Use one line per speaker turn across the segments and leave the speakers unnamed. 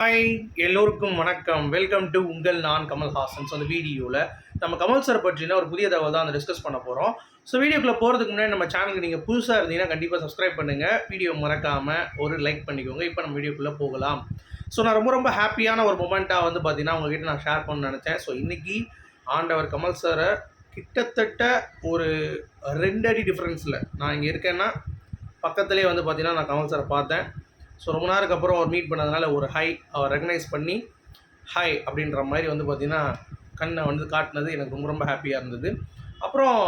Hi எல்லோருக்கும் வணக்கம். Welcome to உங்கள் நான் கமல்ஹாசன். ஸோ அந்த வீடியோவில் நம்ம கமல் சார் பற்றின ஒரு புதிய தகவல் தான் அந்த டிஸ்கஸ் பண்ண போகிறோம் ஸோ வீடியோக்குள்ளே போகிறதுக்கு முன்னாடி நம்ம சேனலுக்கு நீங்கள் புதுசாக இருந்தீங்கன்னா கண்டிப்பாக சப்ஸ்கிரைப் பண்ணுங்கள் வீடியோ மறக்காமல் ஒரு லைக் பண்ணிக்கோங்க. இப்போ நம்ம வீடியோக்குள்ளே போகலாம். ஸோ நான் ரொம்ப ரொம்ப ஹாப்பியான ஒரு மூமெண்ட்டாக வந்து பார்த்தீங்கன்னா உங்ககிட்ட நான் ஷேர் பண்ண நினச்சேன். ஸோ இன்றைக்கி ஆண்டவர் கமல் சாரை கிட்டத்தட்ட ஒரு ரெண்டு அடி டிஃப்ரென்ஸில் நான் இங்கே இருக்கேன்னா பக்கத்துலேயே வந்து பார்த்தீங்கன்னா நான் கமல் சாரை பார்த்தேன். ஸோ ரொம்ப நேரத்துக்கு அப்புறம் அவர் மீட் பண்ணதுனால ஒரு ஹை அவர் ரெகனைஸ் பண்ணி ஹாய் அப்படின்ற மாதிரி வந்து பார்த்தீங்கன்னா கண்ணை வந்து காட்டினது எனக்கு ரொம்ப ரொம்ப ஹாப்பியாக இருந்தது. அப்புறம்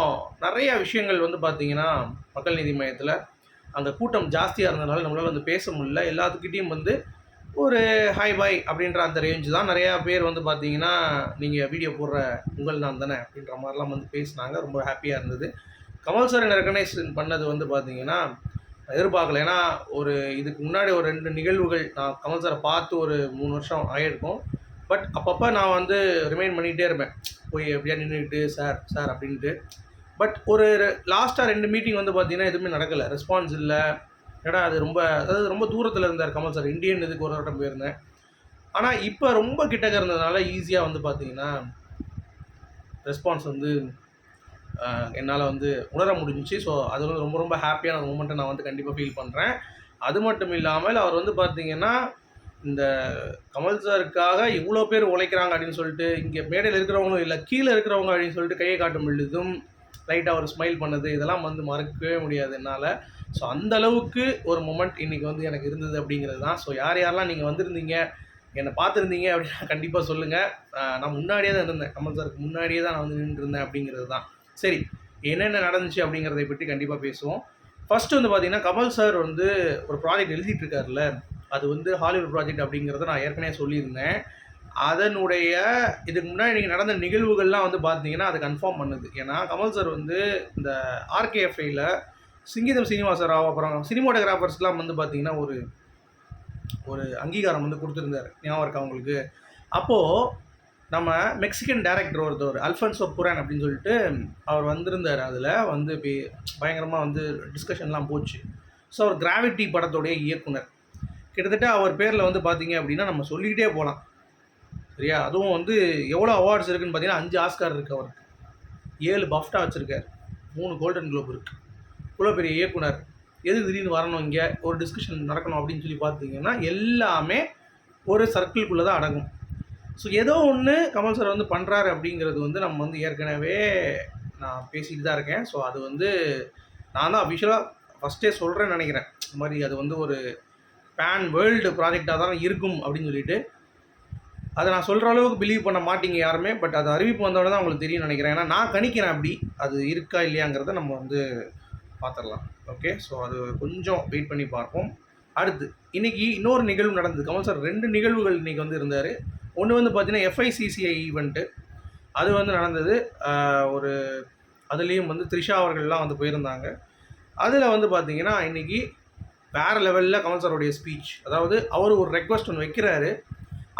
நிறைய விஷயங்கள் வந்து பார்த்திங்கன்னா மக்கள் நீதி மையத்தில் அந்த கூட்டம் ஜாஸ்தியாக இருந்ததுனால நம்மளால் வந்து பேச முடியல. எல்லாத்துக்கிட்டேயும் வந்து ஒரு ஹாய் பாய் அப்படின்ற அந்த ரேஞ்சு தான். நிறையா பேர் வந்து பார்த்தீங்கன்னா நீங்கள் வீடியோ போடுற உங்கள் நான் தானே அப்படின்ற மாதிரிலாம் வந்து பேசினாங்க. ரொம்ப ஹாப்பியாக இருந்தது. கமல் சார் என்ன ரெகனைஸ் பண்ணது வந்து பார்த்தீங்கன்னா எதிர்பார்க்கல. ஏன்னா ஒரு இதுக்கு முன்னாடி ஒரு ரெண்டு நிகழ்வுகள் நான் கமல் சாரை பார்த்து ஒரு மூணு வருஷம் ஆகியிருக்கும் பட் அப்பப்போ நான் வந்து ரிமைண்ட் பண்ணிகிட்டே இருப்பேன். போய் எப்படியா நின்றுக்கிட்டு சார் சார் அப்படின்ட்டு. பட் ஒரு லாஸ்ட்டாக ரெண்டு மீட்டிங் வந்து பார்த்தீங்கன்னா எதுவுமே நடக்கலை. ரெஸ்பான்ஸ் இல்லை. ஏன்னா அது ரொம்ப அதாவது ரொம்ப தூரத்தில் இருந்தார் கமல் சார். இந்தியன் இதுக்கு ஒரு வட்டம் போயிருந்தேன். ஆனால் இப்போ ரொம்ப கிட்டக்க இருந்ததுனால ஈஸியாக வந்து பார்த்தீங்கன்னா ரெஸ்பான்ஸ் வந்து என்னால் வந்து உணர முடிஞ்சிச்சு. ஸோ அது வந்து ரொம்ப ரொம்ப ஹாப்பியான மூமெண்ட்டை நான் வந்து கண்டிப்பாக ஃபீல் பண்ணுறேன் அது மட்டும் இல்லாமல் அவர் வந்து பார்த்தீங்கன்னா இந்த கமல் சாருக்காக இவ்வளோ பேர் உழைக்கிறாங்க அப்படின்னு சொல்லிட்டு இங்கே மேடையில் இருக்கிறவங்களும் இல்லை கீழே இருக்கிறவங்க அப்படின்னு சொல்லிட்டு கையை காட்டும் பொழுதும் லைட்டாக அவர் ஸ்மைல் பண்ணது இதெல்லாம் வந்து மறக்கவே முடியாது என்னால். ஸோ அந்த அளவுக்கு ஒரு மூமெண்ட் இன்றைக்கி வந்து எனக்கு இருந்தது அப்படிங்கிறது தான். ஸோ யார் யாரெல்லாம் நீங்கள் வந்திருந்தீங்க என்னை பார்த்துருந்தீங்க அப்படின்னா கண்டிப்பாக சொல்லுங்கள் நான் முன்னாடியே தான் இருந்தேன். கமல் சாருக்கு முன்னாடியே தான் நான் வந்து நின்றுருந்தேன் அப்படிங்கிறது தான். சரி என்னென்ன நடந்துச்சு அப்படிங்கிறதை பற்றி கண்டிப்பாக பேசுவோம். ஃபஸ்ட்டு வந்து பார்த்தீங்கன்னா கமல் சார் வந்து ஒரு ப்ராஜெக்ட் எழுதிட்டு இருக்காருல்ல அது வந்து ஹாலிவுட் ப்ராஜெக்ட் அப்படிங்கிறத நான் ஏற்கனவே சொல்லியிருந்தேன். அதனுடைய இதுக்கு முன்னாடி நீங்கள் நடந்த நிகழ்வுகள்லாம் வந்து பார்த்தீங்கன்னா அது கன்ஃபார்ம் பண்ணுது. ஏன்னா கமல் சார் வந்து இந்த ஆர்கேஎஃப்ஐயில் சிங்கீதம் சீனிவாச ராவ் அப்புறம் சினிமோட்டோகிராஃபர்ஸ்லாம் வந்து பார்த்தீங்கன்னா ஒரு ஒரு அங்கீகாரம் வந்து கொடுத்துருந்தார். ஞாபகம் இருக்கா அவங்களுக்கு அப்போது நம்ம மெக்சிகன் டேரக்டர் ஒருத்தவர் அல்ஃபன்சோ புரான் அப்படின்னு சொல்லிட்டு அவர் வந்திருந்தார் அதில். வந்து இப்போ பயங்கரமாக வந்து டிஸ்கஷன்லாம் போச்சு. ஸோ அவர் கிராவிட்டி படத்துடைய இயக்குனர். கிட்டத்தட்ட அவர் பேரில் வந்து பார்த்தீங்க அப்படின்னா நம்ம சொல்லிக்கிட்டே போகலாம் சரியா? அதுவும் வந்து எவ்வளோ அவார்ட்ஸ் இருக்குன்னு பார்த்தீங்கன்னா அஞ்சு ஆஸ்கார் இருக்குது அவருக்கு. ஏழு பஃப்டா வச்சுருக்கார். மூணு கோல்டன் குளோப் இருக்குது இவ்வளோ பெரிய இயக்குனர். எது திடீர்னு வரணும் இங்கே? ஒரு டிஸ்கஷன் நடக்கணும் அப்படின்னு சொல்லி பார்த்தீங்கன்னா எல்லாமே ஒரு சர்க்கிள்குள்ளே தான் அடங்கும். ஸோ ஏதோ ஒன்று கமல் சார் வந்து பண்ணுறாரு அப்படிங்கிறது வந்து நம்ம வந்து ஏற்கனவே நான் பேசிட்டு தான் இருக்கேன். ஸோ அது வந்து நான் தான் அஃபிஷியலாக ஃபஸ்ட்டே சொல்கிறேன்னு நினைக்கிறேன். இந்த மாதிரி அது வந்து ஒரு பேன் வேர்ல்டு ப்ராஜெக்டாக தான் இருக்கும் அப்படின்னு சொல்லிட்டு. அதை நான் சொல்கிற அளவுக்கு பிலீவ் பண்ண மாட்டீங்க யாருமே பட் அது அறிவிப்பு வந்தோடனே தான் உங்களுக்கு தெரியும் நினைக்கிறேன். ஏன்னா நான் கணிக்கிறேன் அப்படி. அது இருக்கா இல்லையாங்கிறத நம்ம வந்து பார்த்துடலாம் ஓகே ஸோ அது கொஞ்சம் வெயிட் பண்ணி பார்ப்போம். அடுத்து இன்றைக்கி இன்னொரு நிகழ்வு நடந்தது. கமல் சார் ரெண்டு நிகழ்வுகள் இன்றைக்கி வந்து இருந்தார். ஒன்று வந்து பார்த்தீங்கன்னா எஃப்ஐசிசிஐ ஈவெண்ட்டு அது வந்து நடந்தது. ஒரு அதுலேயும் வந்து த்ரிஷா அவர்கள்லாம் வந்து போயிருந்தாங்க. அதில் வந்து பார்த்தீங்கன்னா இன்றைக்கி வேறு லெவலில் கமல் சாரோடைய ஸ்பீச் அதாவது அவர் ஒரு ரெக்வஸ்ட் ஒன்று வைக்கிறாரு.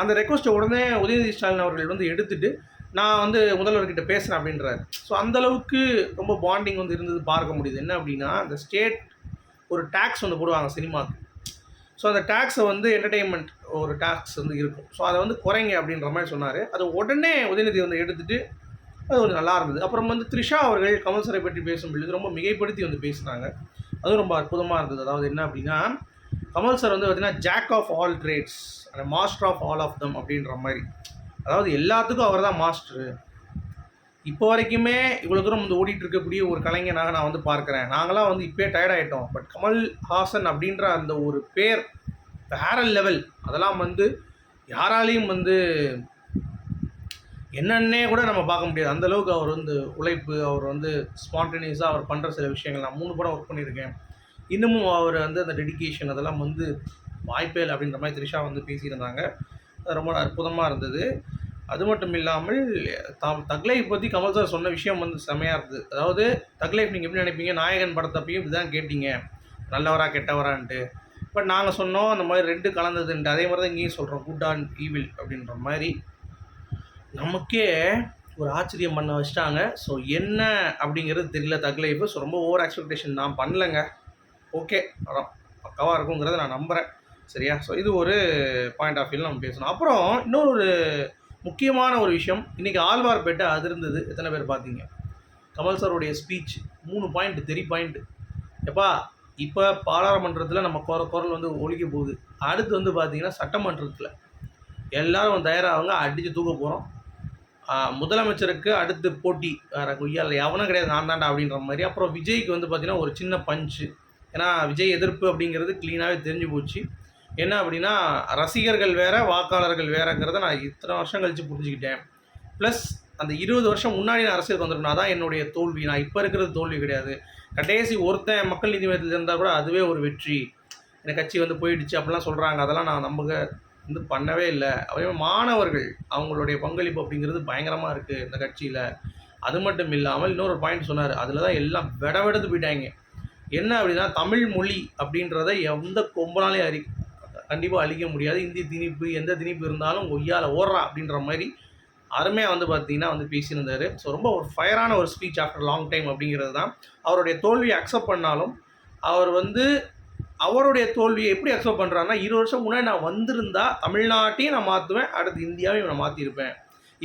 அந்த ரெக்வஸ்ட்டை உடனே உதயநிதி ஸ்டாலின் அவர்கள் வந்து எடுத்துகிட்டு நான் வந்து முதல்வர்கிட்ட பேசுகிறேன் அப்படின்றாரு. ஸோ அந்தளவுக்கு ரொம்ப பாண்டிங் வந்து இருந்தது பார்க்க முடியுது. என்ன அப்படின்னா அந்த ஸ்டேட் ஒரு டேக்ஸ் வந்து போடுவாங்க சினிமாவுக்கு ஸோ அந்த டாக்ஸை வந்து என்டர்டெயின்மெண்ட் ஒரு டேக்ஸ் வந்து இருக்கும். ஸோ அதை வந்து குறைங்க அப்படின்ற மாதிரி சொன்னார். அது உடனே உதயநிதி வந்து எடுத்துகிட்டு அது கொஞ்சம் நல்லா இருந்தது. அப்புறம் வந்து த்ரிஷா அவர்கள் கமல் சரை பற்றி பேசும் பொழுது ரொம்ப மிகைப்படுத்தி வந்து பேசுனாங்க. அதுவும் ரொம்ப அற்புதமாக இருந்தது. அதாவது என்ன அப்படின்னா கமல் சார் வந்து பார்த்திங்கன்னா ஜாக் ஆஃப் ஆல் ட்ரேட்ஸ் அந்த master of all of them அப்படின்ற மாதிரி. அதாவது எல்லாத்துக்கும் அவர் தான் மாஸ்டரு இப்போ வரைக்குமே இவ்வளோ தூரம் வந்து ஓடிட்டு இருக்கக்கூடிய ஒரு கலைஞனாக நான் வந்து பார்க்குறேன். நாங்களாம் வந்து இப்போயே டயர்ட் ஆகிட்டோம் பட் கமல் ஹாசன் அப்படின்ற அந்த ஒரு பேர் வேற லெவல் அதெல்லாம் வந்து யாராலையும் வந்து என்னென்னே கூட நம்ம பார்க்க முடியாது. அந்தளவுக்கு அவர் வந்து உழைப்பு அவர் வந்து ஸ்பான்டேனியஸாக அவர் பண்ணுற சில விஷயங்கள். நான் மூணு படம் ஒர்க் பண்ணியிருக்கேன். இன்னமும் அவர் வந்து அந்த டெடிக்கேஷன் அதெல்லாம் வந்து வாய்ப்பே இல்லை அப்படின்ற மாதிரி த்ரிஷா வந்து பேசியிருந்தாங்க. அது ரொம்ப அற்புதமாக இருந்தது. அது மட்டும் இல்லாமல் தாம் தக்லைஃப் பற்றி கமல் சார் சொன்ன விஷயம் வந்து செமையாக இருந்தது. அதாவது தக்லைஃப் நீங்கள் எப்படி நினைப்பீங்க? நாயகன் படத்தப்பையும் இப்படி தான் கேட்டீங்க. நல்லவரா கெட்டவரான்ட்டு. பட் நாங்கள் சொன்னோம் அந்த மாதிரி ரெண்டு கலந்ததுன்ட்டு. அதே மாதிரி தான் இங்கேயும் சொல்கிறோம் குட் அண்ட் ஈவில் அப்படின்ற மாதிரி. நமக்கே ஒரு ஆச்சரியம் பண்ண வச்சிட்டாங்க. ஸோ என்ன அப்படிங்கிறது தெரியல தக்லைஃப் ஸோ ரொம்ப ஓவர் எக்ஸ்பெக்டேஷன் நான் பண்ணலைங்க. ஓகே படம் பக்காவாக இருக்குங்கிறத நான் நம்புகிறேன் சரியா? ஸோ இது ஒரு பாயிண்ட் ஆஃப் வியூவில் நம்ம பேசணும். அப்புறம் இன்னொரு முக்கியமான ஒரு விஷயம். இன்றைக்கி ஆழ்வார்பேட்டை அதிர்ந்தது. எத்தனை பேர் பார்த்தீங்க? கமல் சாருடைய ஸ்பீச் மூணு பாயிண்ட் தெரி பாயிண்ட் எப்பா இப்போ பாராளுமன்றத்தில் நம்ம குர குரல் வந்து ஒழிக்க போகுது. அடுத்து வந்து பார்த்தீங்கன்னா சட்டமன்றத்தில் எல்லாரும் தயாராகவங்க அடித்து தூக்க போகிறோம் முதலமைச்சருக்கு அடுத்து போட்டி. வேறு கொய்யால் எவனும் கிடையாது. நான் தாண்டா அப்படின்ற மாதிரி. அப்புறம் விஜய்க்கு வந்து பார்த்திங்கன்னா ஒரு சின்ன பஞ்சு ஏன்னா விஜய் எதிர்ப்பு அப்படிங்கிறது க்ளீனாகவே தெரிஞ்சு போச்சு. என்ன அப்படின்னா ரசிகர்கள் வேற வாக்காளர்கள் வேறங்கிறத நான் இத்தனை வருஷம் கழித்து புரிஞ்சுக்கிட்டேன். ப்ளஸ் அந்த இருபது வருஷம் முன்னாடி நான் அரசியலுக்கு வந்திருக்கணும் அதான் என்னுடைய தோல்வி. நான் இப்போ இருக்கிறது தோல்வி கிடையாது. கடைசி ஒருத்தன் மக்கள் நீதி மையத்தில் இருந்தால் கூட அதுவே ஒரு வெற்றி. எனக்கு கட்சி வந்து போயிடுச்சு அப்படிலாம் சொல்கிறாங்க அதெல்லாம் நான் நம்புக வந்து பண்ணவே இல்லை. அதே மாணவர்கள் அவங்களுடைய பங்களிப்பு அப்படிங்கிறது பயங்கரமாக இருக்குது இந்த கட்சியில். அது மட்டும் இல்லாமல் இன்னொரு பாயிண்ட் சொன்னார். அதில் தான் எல்லாம் விடவெடுத்து போயிட்டாங்க. என்ன அப்படின்னா தமிழ் மொழி அப்படின்றத எந்த கொம்பனாலையும் அறி கண்டிப்பாக அழிக்க முடியாது. இந்தி திணிப்பு எந்த திணிப்பு இருந்தாலும் ஒய்யால் ஓடுறா அப்படின்ற மாதிரி அருமையாக வந்து பார்த்தீங்கன்னா வந்து பேசியிருந்தார். ஸோ ரொம்ப ஒரு ஃபயரான ஒரு ஸ்பீச் ஆஃப்டர் லாங் டைம் அப்படிங்கிறது தான் அவருடைய தோல்வியை அக்செப்ட் பண்ணாலும் அவர் வந்து அவருடைய தோல்வியை எப்படி அக்செப்ட் பண்ணுறாருன்னா இருபது வருஷம் முன்னாடி நான் வந்திருந்தா தமிழ்நாட்டையும் நான் மாற்றுவேன் அடுத்து இந்தியாவையும் நான் மாற்றிருப்பேன்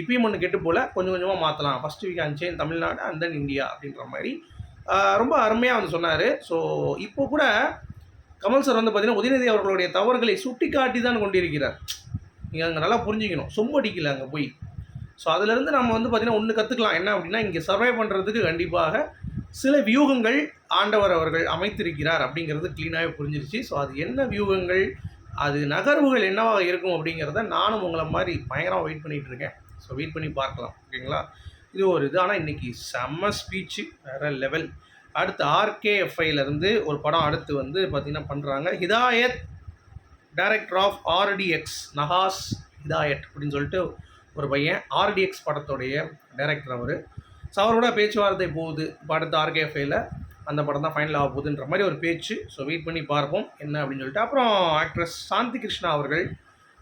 இப்பயும் ஒன்று கெட்டு போல் கொஞ்சம் கொஞ்சமாக மாற்றலாம் ஃபஸ்ட் வீக் அஞ்சே தமிழ்நாடு அண்ட் தென் இந்தியா அப்படின்ற மாதிரி. ரொம்ப அருமையாக வந்து சொன்னார். ஸோ இப்போ கூட கமல் சார் வந்து பார்த்தீங்கன்னா உதயநிதி அவர்களுடைய தவறுகளை சுட்டி காட்டி தான் கொண்டிருக்கிறார். நீங்கள் அங்கே நல்லா புரிஞ்சிக்கணும். சொம்படிக்கல அங்கே போய். ஸோ அதுலேருந்து நம்ம வந்து பார்த்திங்கன்னா ஒன்று கற்றுக்கலாம் என்ன அப்படின்னா இங்கே சர்வை பண்ணுறதுக்கு கண்டிப்பாக சில வியூகங்கள் ஆண்டவர் அவர்கள் அமைத்திருக்கிறார் அப்படிங்கிறது க்ளீனாகவே புரிஞ்சிருச்சு. ஸோ அது என்ன வியூகங்கள் அது நகர்வுகள் என்னவாக இருக்கும் அப்படிங்கிறத நானும் உங்களை மாதிரி பயங்கரமாக வெயிட் பண்ணிகிட்டு இருக்கேன். ஸோ வெயிட் பண்ணி பார்க்கலாம். ஓகேங்களா? இது ஒரு இது. ஆனால் இன்றைக்கி செம்ம ஸ்பீச்சு வேறு லெவல் அடுத்து ஆர்கேஎஃப்ஐலேருந்து ஒரு படம் அடுத்து வந்து பார்த்திங்கன்னா பண்ணுறாங்க ஹிதாயத் டைரக்டர் ஆஃப் ஆர்டிஎக்ஸ் நஹாஸ் ஹிதாயத் அப்படின்னு சொல்லிட்டு ஒரு பையன் ஆர்டிஎக்ஸ் படத்துடைய டைரக்டர் அவர். ஸோ அவரோட பேச்சுவார்த்தை போகுது. இப்போ அடுத்து ஆர்கேஎஃப்ஐயில் அந்த படம் தான் ஃபைனல் ஆக போகுதுன்ற மாதிரி ஒரு பேச்சு. ஸோ வெயிட் பண்ணி பார்ப்போம் என்ன அப்படின்னு சொல்லிட்டு. அப்புறம் ஆக்ட்ரஸ் சாந்தி கிருஷ்ணா அவர்கள்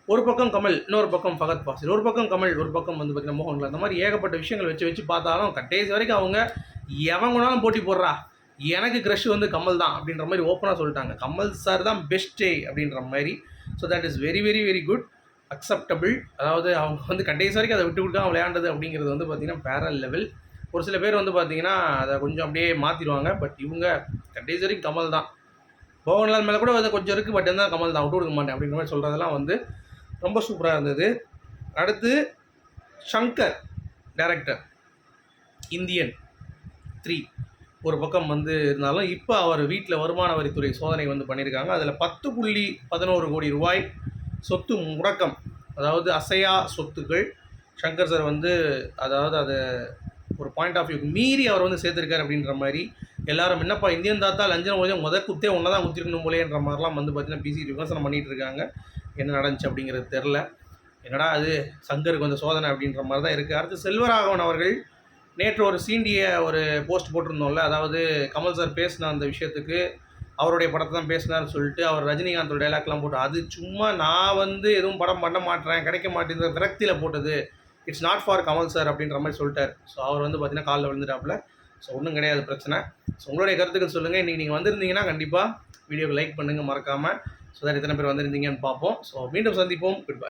ஒரு பக்கம் கமல் இன்னொரு பக்கம் ஃபகத் பாசில். ஒரு பக்கம் கமல் ஒரு பக்கம் வந்து பார்த்திங்கன்னா மோகன்லால். அந்த மாதிரி ஏகப்பட்ட விஷயங்கள் வச்சு வச்சு பார்த்தாலும் கடைசி வரைக்கும் அவங்க எவன் கொண்டாலும் போட்டி போடுறா. எனக்கு க்ரஷ் வந்து கமல் தான் அப்படின்ற மாதிரி ஓப்பனாக சொல்லிட்டாங்க. கமல் சார் தான் பெஸ்ட்டே அப்படின்ற மாதிரி. So that is very very very good acceptable அதாவது அவங்க வந்து கடைசி வரைக்கும் அதை விட்டு கொடுக்காம விளையாண்டது அப்படிங்கிறது வந்து பார்த்திங்கன்னா பேரல் லெவல் ஒரு சில பேர் வந்து பார்த்திங்கன்னா அதை கொஞ்சம் அப்படியே மாற்றிடுவாங்க பட் இவங்க கடைசி வரைக்கும் கமல் தான். மோகன்லால் மேலே கூட வந்து கொஞ்சம் இருக்குது பட் இருந்தால் கமல் தான். விட்டு கொடுக்க மாட்டேன் அப்படின்ற மாதிரி சொல்கிறதெல்லாம் வந்து ரொம்ப சூப்பராக இருந்தது. அடுத்து ஷங்கர் டேரக்டர் இந்தியன். த்ரீ ஒரு பக்கம் வந்து இருந்தாலும் இப்போ அவர் வீட்டில் வருமான வரித்துறை சோதனை வந்து பண்ணியிருக்காங்க அதில் பத்து புள்ளி பதினோரு கோடி ரூபாய் சொத்து முடக்கம். அதாவது அசையா சொத்துக்கள். சங்கர் சார் வந்து அதாவது அதை ஒரு பாயிண்ட் ஆஃப் வியூ மீறி அவர் வந்து சேர்த்துருக்காரு அப்படின்ற மாதிரி. எல்லாரும் என்னப்பா இந்தியன் தாத்தா லஞ்சம் கொஞ்சம் முத குத்தே ஒன்றா தான் குத்திருக்கணும் போலேன்ற மாதிரிலாம் வந்து பார்த்தீங்கன்னா பிசி விமர்சனம் பண்ணிகிட்டு இருக்காங்க. என்ன நடந்துச்சு அப்படிங்கிறது தெரில என்னடா அது சங்கருக்கு வந்து சோதனை அப்படின்ற மாதிரி தான் இருக்குது அடுத்து செல்வராகவன் அவர்கள் நேற்று ஒரு சீண்டிய ஒரு போஸ்ட் போட்டிருந்தோம்ல அதாவது கமல் சார் பேசின அந்த விஷயத்துக்கு அவருடைய படத்தை தான் பேசினார்னு சொல்லிட்டு அவர் ரஜினிகாந்தோட டைலாக்லாம் போட்டு அது சும்மா நான் வந்து எதுவும் படம் பண்ண மாட்டேறேன் கிடைக்க மாட்டேங்கிற விரக்தியில் போட்டது. It's not for Kamal sir அப்படின்ற மாதிரி சொல்லிட்டார். ஸோ அவர் வந்து பார்த்தீங்கன்னா காலில் விழுந்துட்டாப்புல. ஸோ ஒன்றும் கிடையாது பிரச்சனை. ஸோ உங்களுடைய கருத்துக்கள் சொல்லுங்கள் இன்றைக்கி நீங்கள் வந்திருந்தீங்கன்னா கண்டிப்பாக வீடியோவை லைக் பண்ணுங்கள் மறக்காமல் ஸோ தான் எத்தனை பேர் வந்திருந்தீங்கன்னு பார்ப்போம். ஸோ மீண்டும் சந்திப்போம். Good bye